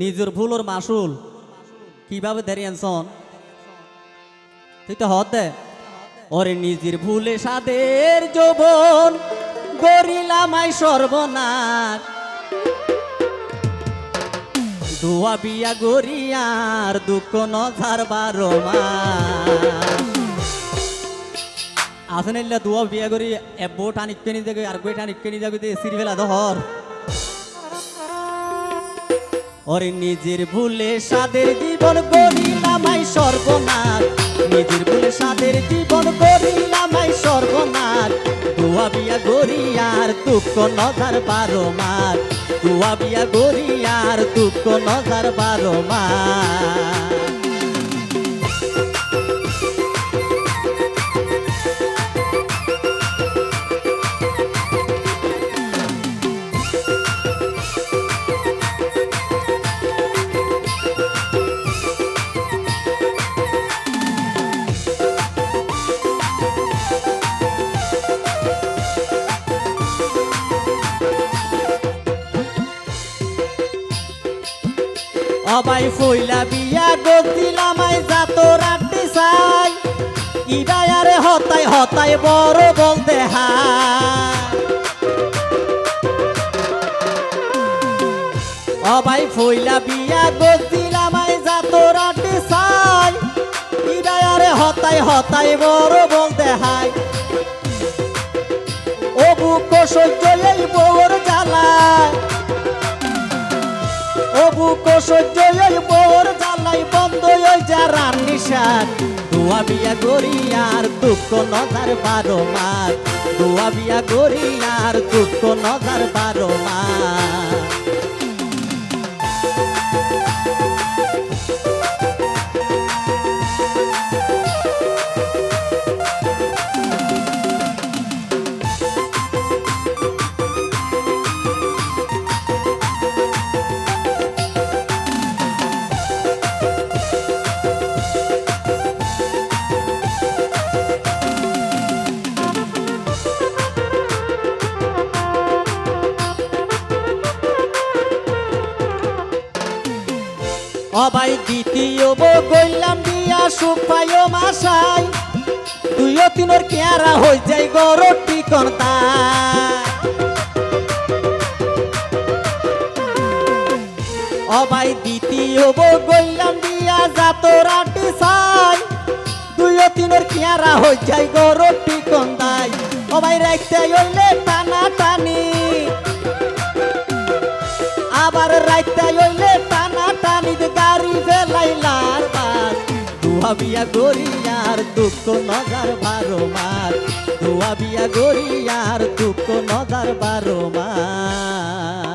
নিজের ভুলোর মাসুল কীভাবে দাঁড়িয়েছন তুই তো দে। ওরে নিজের ভুলে সাদের যৌবন গরিলামাই সর্বনাশ। বিয়া গরিয়ার দুঃখ নজার বারো আসেন এলে দুয়া বিয়া করি এবো টানিক কেনি যাবে আর গই টানিক কেনি যাবে সিরি ফেলা দহর। ওরে নিজের ভুলে সাদের জীবন গরিলামাই সর্বনাশ নিজের ভুলে সাদের জীবন গরিলামাই সর্বনাশ দুয়া বিয়া গরিয়ার দুঃখ নজার বারো মার দুয়া বিয়া গরিয়ার দুঃখ নজার বারো মাস। অবাই ফইলা বিয়া গদিলামাই যাতো রাখতে চাই। ইবাই আরে হতাই হতাই বড় বলতে হাই অবাই ফইলা বিয়া গদিলামাই যাতো রাখতে চাই। ইবাই আরে হতাই হতাই বড় বলতে হাই ও বুক সহ্য এই বউর জ্বালায়। বুক সহ্য এই জালাই বন্ধ ওই যারা নিশান দুয়া বিয়া গরিয়ার দুঃখ নজার বারো মাস দুয়া বিয়া গরিয়ার দুঃখ নজার বারো মাস অবাই দ্বিতীয় বো গইলাম দিয়া সুপায় মাসাই। তুইও তিনোর কেয়ারা হই যাই গরর টিকন অবাই দ্বিতীয় বো গইলাম দিয়া যাতরাটি সাই তুইও তিনোর কেয়ারা হই যাই গরর টিকন দাই অবাই রাখতে হইলে টানা বিয়া গরিয়ার দুঃখ নজার বারো মার ধোয়া বিয়া গরিয়ার দুঃখ নজার বারো মাস।